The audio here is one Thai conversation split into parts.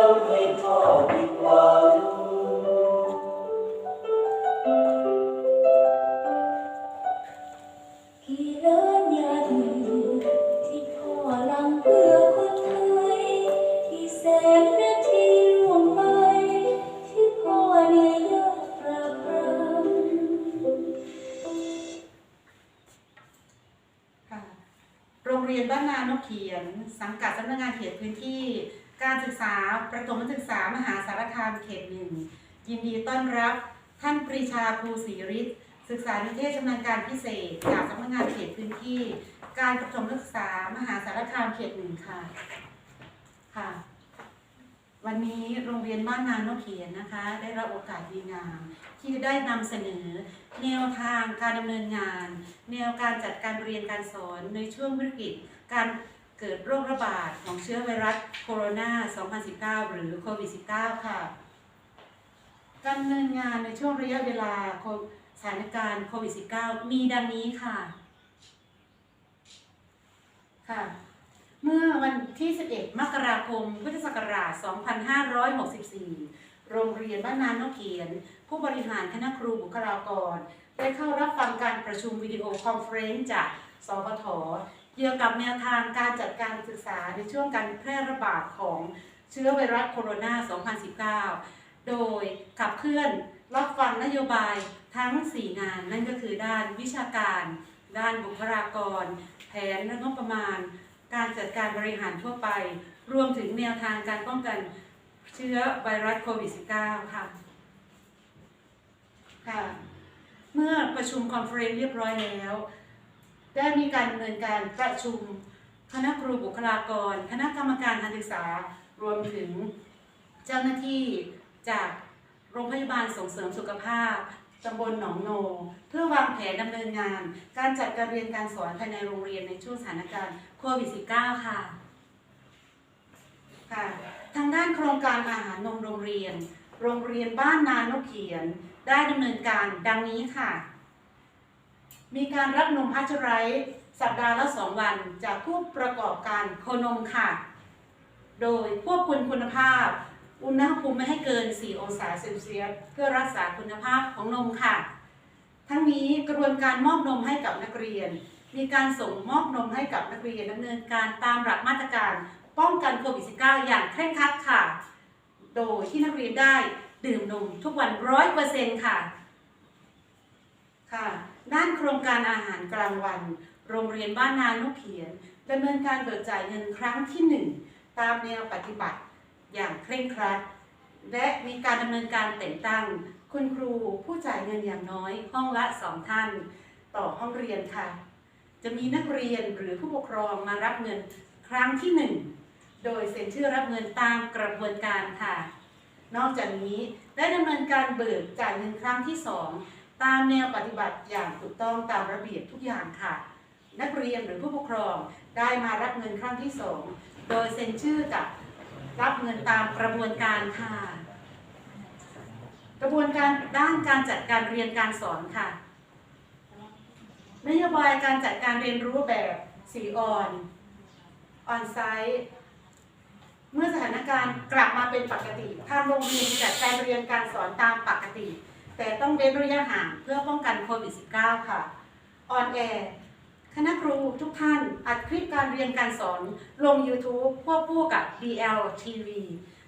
love may call me. เรียนบ้านนานกเขียน สังกัดสำนักงานเขตพื้นที่ การศึกษาประถมศึกษามหาสารคามเขตหนึ่งยินดีต้อนรับท่านปรีชาภูศรีฤทธิ์ศึกษานิเทศชำนาญการพิเศษจากสำนักงานเขตพื้นที่ การประถมศึกษามหาสารคามเขตหนึ่งค่ะค่ะ วันนี้โรงเรียนบ้านนานกเขียนนะคะ ได้รับโอกาสดีงามที่ได้นำเสนอ แนวทางการดำเนินงาน แนวการจัดการเรียนการสอนในช่วงวิกฤตการเกิดโรคระบาดของเชื้อไวรัสโคโรนา 2019 หรือโควิด -19 ค่ะ การดำเนินงานในช่วงระยะเวลาสถานการณ์โควิด -19 มีดังนี้ค่ะค่ะ เมื่อวันที่ 11 มกราคม พุทธศักราช 2564 โรงเรียนบ้านนานกเขียน ผู้บริหารคณะครูบุคลากร ได้เข้ารับฟังการประชุมวิดีโอคอนเฟรนซ์จากสปทเกี่ยวกับแนวทางการจัดการศึกษาในช่วงการแพร่ระบาดของเชื้อไวรัสโคโรนา 2019 โดยขับเคลื่อนรับฟังนโยบายทั้ง 4 งาน นั่นก็คือด้านวิชาการ ด้านบุคลากร แผนและงบประมาณ การจัดการบริหารทั่วไป รวมถึงแนวทางการป้องกันเชื้อไวรัสโควิด -19 ค่ะค่ะเมื่อประชุมคอนเฟอเรนซ์เรียบร้อยแล้ว ได้มีการดำเนินการประชุมคณะครูบุคลากร คณะกรรมการการศึกษา รวมถึงเจ้าหน้าที่จากโรงพยาบาลส่งเสริมสุขภาพ ตำบลหนองโน เพื่อวางแผนดำเนินงาน การจัดการเรียนการสอนภายในโรงเรียนในช่วงสถานการณ์โควิด -19 ค่ะค่ะ ทางด้านโครงการอาหารนมโรงเรียน โรงเรียนบ้านนานกเขียน ได้ดำเนินการดังนี้ค่ะ มีการรับนมพัชไรส์สัปดาห์ละสองวันจากผู้ประกอบการโคนมค่ะ โดยควบคุมคุณภาพ อุณหภูมิไม่ให้เกิน 4 องศาเซลเซียสเพื่อรักษาคุณภาพของนมค่ะ ทั้งนี้กระบวนการมอบนมให้กับนักเรียน มีการส่งมอบนมให้กับนักเรียนดำเนินการตามหลักมาตรการ ป้องกันโควิด -19 อย่างเคร่งครัดค่ะ โดยที่นักเรียนได้ดื่มนมทุกวันร้อยเปอร์เซ็นต์ค่ะ ค่ะ ด้านโครงการอาหารกลางวัน โรงเรียนบ้านนานกเขียนดำเนินการเบิกจ่ายเงินครั้งที่หนึ่งตามแนวปฏิบัติ อย่างเคร่งครัด และมีการดำเนินการแต่งตั้ง คุณครูผู้จ่ายเงินอย่างน้อย ห้องละสองท่าน ต่อห้องเรียนค่ะ จะมีนักเรียนหรือผู้ปกครองมารับเงินครั้งที่หนึ่งโดยเซ็นชื่อรับเงินตามกระบวนการค่ะ นอกจากนี้ได้ดำเนินการเบิกจ่ายเงินครั้งที่ 2 ตามแนวปฏิบัติอย่างถูกต้องตามระเบียบทุกอย่างค่ะ นักเรียนหรือผู้ปกครองได้มารับเงินครั้งที่ 2 โดยเซ็นชื่อกับ รับเงินตามกระบวนการค่ะ กระบวนการด้านการจัดการเรียนการสอนค่ะนโยบายการจัดการเรียนรู้แบบสีออนออนไซต์เมื่อสถานการณ์กลับมาเป็นปกติทางโรงเรียนจัดการเรียนการสอนตามปกติ แต่ต้องเว้นระยะห่างเพื่อป้องกันโควิด -19 ค่ะออนแอร์ คณะครูทุกท่านอัดคลิปการเรียนการสอนลง YouTube ควบคู่กับ DL TV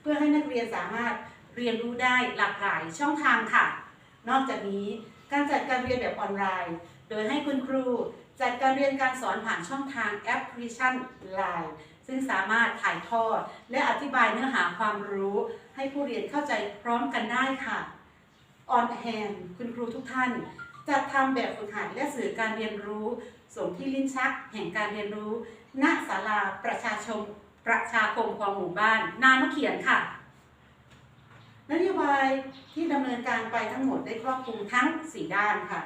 เพื่อให้นักเรียนสามารถเรียนรู้ได้หลากหลายช่องทางค่ะ นอกจากนี้การจัดการเรียนแบบออนไลน์ โดยให้คุณครูจัดการเรียนการสอนผ่านช่องทางแอปพลิเคชัน Line ซึ่งสามารถถ่ายทอด และอธิบายเนื้อหาความรู้ ให้ผู้เรียนเข้าใจพร้อมกันได้ค่ะออนแฮนคุณครูทุกท่าน จัดทำแบบฝึกหัดและสื่อการเรียนรู้ส่งที่ลิ้นชักแห่งการเรียนรู้ณศาลาประชาชนประชาคมของหมู่บ้าน นานมะเขียนค่ะ นโยบายที่ดำเนินการไปทั้งหมดได้ครอบคลุมทั้ง 4 ด้านค่ะ